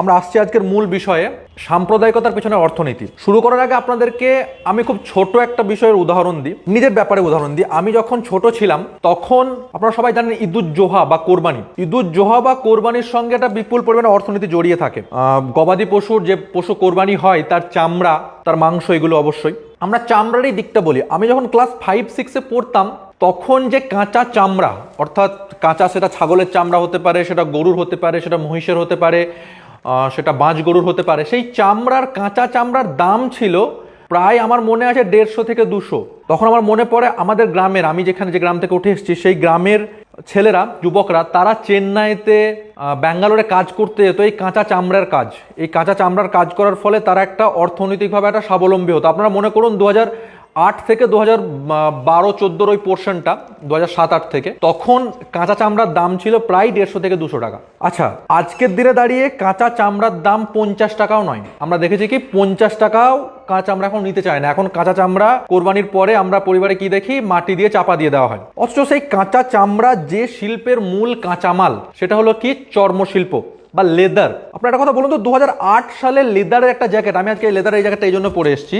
আমরা আসছি আজকের মূল বিষয়ে, সাম্প্রদায়িকতার পেছনে অর্থনীতি। শুরু করার আগে আপনাদেরকে আমি খুব ছোট একটা বিষয়ের উদাহরণ দিই, নিজের ব্যাপারে উদাহরণ দিই। আমি যখন ছোট ছিলাম, তখন আপনারা সবাই জানেন ঈদুজ্জোহা বা কোরবানি। ঈদুজ্জোহা বা কোরবানির সঙ্গে একটা বিপুল পরিমাণে অর্থনীতি জড়িয়ে থাকে। গবাদি পশুর যে পশু কোরবানি হয়, তার চামড়া, তার মাংস এগুলো অবশ্যই। আমরা চামড়ারই দিকটা বলি। আমি যখন ক্লাস ফাইভ, সিক্সে পড়তাম, তখন যে কাঁচা চামড়া, অর্থাৎ কাঁচা সেটা ছাগলের চামড়া হতে পারে, সেটা গরুর হতে পারে, সেটা মহিষের হতে পারে সেটা বাঁশ গরুর হতে পারে। সেই চামড়ার, কাঁচা চামড়ার দাম ছিল প্রায় আমার মনে আছে দেড়শো থেকে দুশো। তখন আমার মনে পড়ে আমাদের গ্রামের, আমি যেখানে যে গ্রাম থেকে উঠে এসেছি, সেই গ্রামের ছেলেরা, যুবকরা, তারা চেন্নাইতে ব্যাঙ্গালোরে কাজ করতে যেত, এই কাঁচা চামড়ার কাজ। এই কাঁচা চামড়ার কাজ করার ফলে তারা একটা অর্থনৈতিকভাবে একটা স্বাবলম্বী হতো। আপনারা মনে করুন দু হাজার আট থেকে দু হাজার বারো, চোদ্দোর ওই পোর্শনটা দু হাজার সাত, আট থেকে, তখন কাঁচা চামড়ার দাম ছিল প্রায় দেড়শো থেকে দুশো টাকা। আচ্ছা আজকের দিনে দাঁড়িয়ে কাঁচা চামড়ার দাম পঞ্চাশ টাকাও নয়। আমরা দেখেছি কি পঞ্চাশ টাকাও কাঁচা চামড়া এখন নিতে চায় না। এখন কাঁচা চামড়া কোরবানির পরে আমরা পরিবারে কি দেখি? মাটি দিয়ে চাপা দিয়ে দেওয়া হয়। অথচ সেই কাঁচা চামড়া যে শিল্পের মূল কাঁচামাল, সেটা হলো কি চর্মশিল্প বা লেদার। আপনার একটা কথা বলুন তো দু হাজার আট সালে লেদারের একটা জ্যাকেট, আমি আজকে লেদারের এই জ্যাকেটটা এই জন্য পরে এসেছি।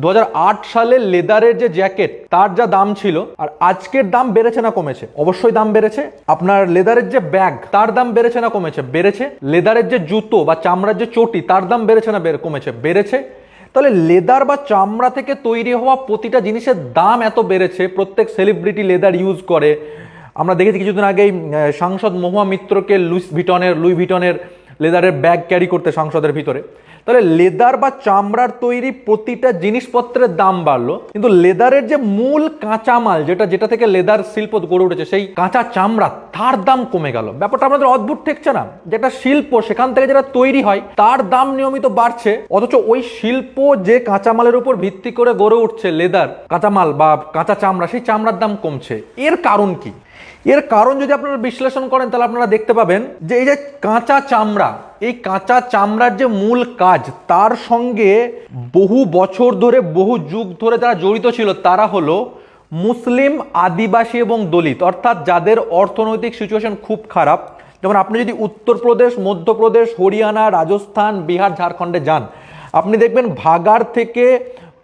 দু হাজার আট সালে লেদারের যে জ্যাকেট, তার যা দাম ছিল, আর আজকের দাম বেড়েছে না কমেছে? অবশ্যই দাম বেড়েছে। আপনার লেদারের যে ব্যাগ, তার দাম বেড়েছে না কমেছে? বেড়েছে। লেদারের যে জুতো বা চামড়ার যে চটি, তার দাম বেড়েছে না কমেছে? বেড়েছে। তাহলে লেদার বা চামড়া থেকে তৈরি হওয়া প্রতিটা জিনিসের দাম এত বেড়েছে, প্রত্যেক সেলিব্রিটি লেদার ইউজ করে। আমরা দেখেছি কিছুদিন আগেই সাংসদ মহুয়া মিত্রকে লুইস ভিটনের, লুই ভিটনের লেদারের ব্যাগ ক্যারি করতে সংসদের ভিতরে। তাহলে লেদার বা চামড়ার তৈরি প্রতিটা জিনিসপত্রের দাম বাড়লো, কিন্তু লেদারের যে মূল কাঁচামাল, যেটা যেটা থেকে লেদার শিল্প গড়ে উঠেছে, সেই কাঁচা চামড়া তার দাম কমে গেল। ব্যাপারটা আমাদের অদ্ভুত ঠেকছে না। যেটা শিল্প, সেখান থেকে যেটা তৈরি হয়, তার দাম নিয়মিত বাড়ছে। অথচ ওই শিল্প যে কাঁচামালের উপর ভিত্তি করে গড়ে উঠছে, লেদার, কাঁচামাল বা কাঁচা চামড়া, সেই চামড়ার দাম কমছে। এর কারণ কি? এর কারণ যদি আপনারা বিশ্লেষণ করেন, তাহলে আপনারা দেখতে পাবেন যে এই যে কাঁচা চামড়া, এই কাঁচা চামড়ার যে মূল কাজ, তার সঙ্গে বহু বছর ধরে, বহু যুগ ধরে যারা জড়িত ছিল, তারা হলো মুসলিম, আদিবাসী এবং দলিত, অর্থাৎ যাদের অর্থনৈতিক সিচুয়েশন খুব খারাপ, যেমন আপনি যদি উত্তরপ্রদেশ, মধ্যপ্রদেশ, হরিয়ানা, রাজস্থান, বিহার, ঝাড়খণ্ডে যান, আপনি দেখবেন ভাগার থেকে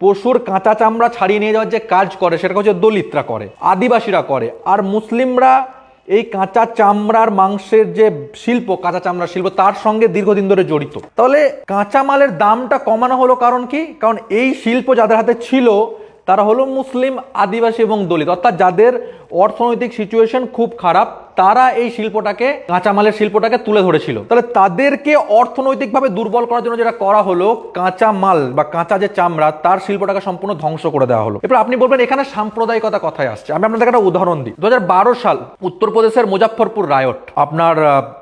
পশুর কাঁচা চামড়া ছাড়িয়ে নিয়ে যাওয়ার যে কাজ করে সেটা হচ্ছে দলিতরা করে, আদিবাসীরা করে। আর মুসলিমরা এই কাঁচা চামড়ার মাংসের যে শিল্প, কাঁচা চামড়ার শিল্প, তার সঙ্গে দীর্ঘদিন ধরে জড়িত। তাহলে কাঁচামালের দামটা কমানো হলো কারণ কি? কারণ এই শিল্প যাদের হাতে ছিল তারা হলো মুসলিম আদিবাসী এবং দলিত। অর্থাৎ যাদের অর্থনৈতিক সিচুয়েশন খুব খারাপ তারা এই শিল্পটাকে, কাঁচামালের শিল্পটাকে তুলে ধরেছিল। তাহলে তাদেরকে অর্থনৈতিকভাবে দুর্বল করার জন্য যেটা করা হলো কাঁচা মাল বা কাঁচা যে চামড়া, তার শিল্পটাকে সম্পূর্ণ ধ্বংস করে দেওয়া হলো। এবার আপনি বলবেন, এখানে সাম্প্রদায়িকতা কথায় আসছে। আমি আপনাদের একটা উদাহরণ দিই। দু হাজার বারো সাল, উত্তরপ্রদেশের মুজাফরপুর রায়ট, আপনার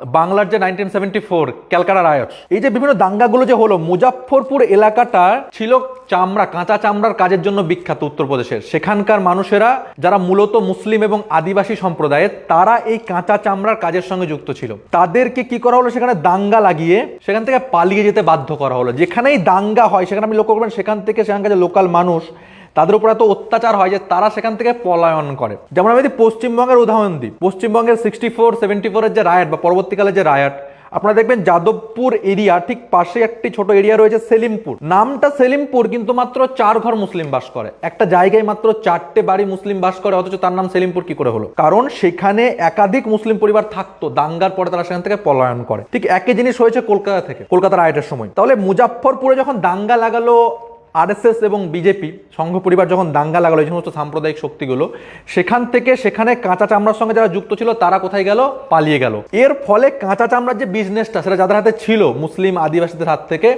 বাংলার যে nineteen seventy four, Calcutta riot, এই যে বিভিন্ন দাঙ্গাগুলো যে হলো মুজাফরপুর এলাকাটা ছিল চামড়া, কাঁচা চামড়ার কাজের জন্য বিখ্যাত উত্তরপ্রদেশের। সেখানকার মানুষেরা, যারা মূলত মুসলিম এবং আদিবাসী সম্প্রদায়ের, তারা এই কাঁচা চামড়ার কাজের সঙ্গে যুক্ত ছিল। তাদেরকে কি করা হলো? সেখানে দাঙ্গা লাগিয়ে সেখান থেকে পালিয়ে যেতে বাধ্য করা হলো। যেখানেই দাঙ্গা হয়, সেখানে আপনি লক্ষ্য করবেন, সেখান থেকে সেখানকার যে লোকাল মানুষ, তাদের উপর এত অত্যাচার হয় যে তারা সেখান থেকে পলায়ন করে। যেমন আমি যদি পশ্চিমবঙ্গের উদাহরণ দিই, পশ্চিমবঙ্গের সিক্সটি ফোর সেভেন্টি ফোরের যে রায়ট বা পরবর্তীকালে যে রায়ট আপনারা দেখবেন যাদবপুর এরিয়া, ঠিক পাশে একটি ছোট এরিয়া রয়েছে সেলিমপুর। নামটা সেলিমপুর, কিন্তু মাত্র চার ঘর মুসলিম বাস করে। একটা জায়গায় মাত্র চারটে বাড়ি মুসলিম বাস করে, অথচ তার নাম সেলিমপুর কি করে হলো? কারণ সেখানে একাধিক মুসলিম পরিবার থাকতো, দাঙ্গার পরে তারা সেখান থেকে পলায়ন করে। ঠিক একই জিনিস হয়েছে কলকাতা থেকে কলকাতার আয়টার সময়। তাহলে মুজাফরপুরে যখন দাঙ্গা লাগালো আরএসএস এবং বিজেপি সংঘ পরিবার যখন দাঙ্গা লাগালো, এই সমস্ত সাম্প্রদায়িক শক্তিগুলো, সেখান থেকে সেখানে কাঁচা চামড়ার সঙ্গে যারা যুক্ত ছিল, তারা কোথায় গেল? পালিয়ে গেল। এর ফলে কাঁচা চামড়ার যে বিজনেসটা সেটা যাদের হাতে ছিল, মুসলিম আদিবাসীদের হাত থেকে,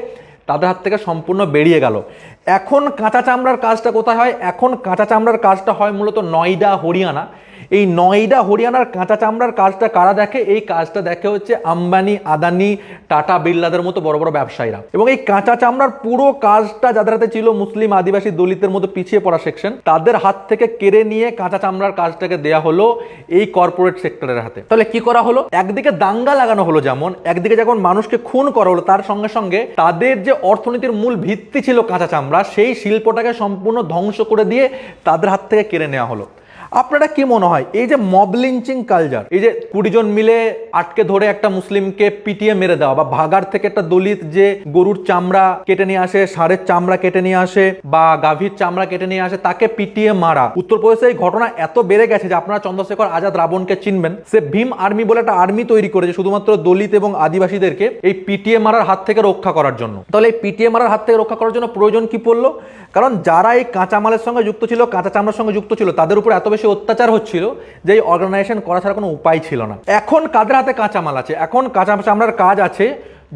তাদের হাত থেকে সম্পূর্ণ বেরিয়ে গেল। এখন কাঁচা চামড়ার কাজটা কোথায় হয়? এখন কাঁচা চামড়ার কাজটা হয় মূলত নয়ডা, হরিয়ানা। এই নয়ডা হরিয়ানার কাঁচা চামড়ার কাজটা কারা দেখে? এই কাজটা দেখে হচ্ছে আম্বানি, আদানি, টাটা বিল্লাদের মতো বড় বড় ব্যবসায়ীরা। এবং এই কাঁচা চামড়ার পুরো কাজটা যাদের হাতে ছিল মুসলিম আদিবাসী দলিতের মতো পিছিয়ে পড়া সেকশন তাদের হাত থেকে কেড়ে নিয়ে কাঁচা চামড়ার কাজটাকে দেয়া হলো এই কর্পোরেট সেক্টরের হাতে। তাহলে কি করা হলো? একদিকে দাঙ্গা লাগানো হলো যেমন, একদিকে যখন মানুষকে খুন করা হলো, তার সঙ্গে সঙ্গে তাদের যে অর্থনীতির মূল ভিত্তি ছিল কাঁচা চামড়া, সেই শিল্পটাকে সম্পূর্ণ ধ্বংস করে দিয়ে তাদের হাত থেকে কেড়ে নেওয়া হলো। আপনারা কি মনে হয়? এই যে মব লিঞ্চিং কালচার এই যে কুড়ি জন মিলে আটকে ধরে একটা মুসলিমকে পিটিয়ে মেরে দেওয়া বা ভাগার থেকে একটা দলিত যে গরুর চামড়া কেটে নিয়ে আসে ষাঁড়ের চামড়া কেটে নিয়ে আসে বা গাভীর চামড়া কেটে নিয়ে আসে, তাকে পিটিয়ে মারা। উত্তরপ্রদেশে এই ঘটনা এত বেড়ে গেছে যে আপনারা চন্দ্রশেখর আজাদ রাবণকে চিনবেন। সে ভীম আর্মি বলে একটা আর্মি তৈরি করেছে শুধুমাত্র দলিত এবং আদিবাসীদেরকে এই পিটিএ মারার হাত থেকে রক্ষা করার জন্য। তাহলে এই পিটিএ মারার হাত থেকে রক্ষা করার জন্য প্রয়োজন কি পড়ল? কারণ যারা এই কাঁচামালের সঙ্গে যুক্ত ছিল, কাঁচা চামড়ার সঙ্গে যুক্ত ছিল, তাদের উপর এত বেশি অত্যাচার হচ্ছিল যে এই অর্গানাইজেশন করা ছাড়া কোনো উপায় ছিল না। এখন কাদের হাতে কাঁচামাল আছে? এখন কাঁচা চামড়ার কাজ আছে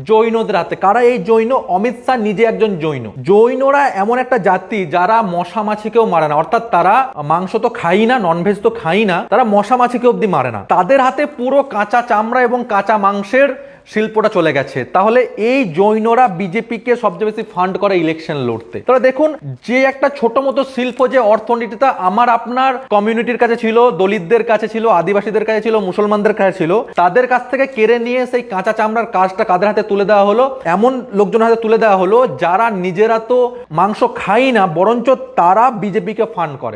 জৈনদের হাতে। কারা এই জৈন? অমিত শাহ নিজে একজন জৈন। জৈনরা এমন একটা জাতি যারা মশা মাছিকেও মারে না। অর্থাৎ তারা মাংস তো খাই না ননভেজ তো খাই না, তারা মশা মাছিকে অব্দি মারে না। তাদের হাতে পুরো কাঁচা চামড়া এবং কাঁচা মাংসের শিল্পটা চলে গেছে। তাহলে এই জৈনরা বিজেপিকে সবচেয়ে বেশি ফান্ড করে ইলেকশন লড়তে। তাহলে দেখুন, যে একটা ছোট মতো শিল্প, যে অর্থনীতিটা আমার আপনার কমিউনিটির কাছে ছিল, দলিতদের কাছে ছিল, আদিবাসীদের কাছে ছিল, মুসলমানদের কাছে ছিল, তাদের কাছ থেকে কেড়ে নিয়ে সেই কাঁচা চামড়ার কাজটা কাদের হাতে তুলে দেওয়া হলো? এমন লোকজনের হাতে তুলে দেওয়া হলো যারা নিজেরা তো মাংস খাই না, বরঞ্চ তারা বিজেপিকে ফান্ড করে।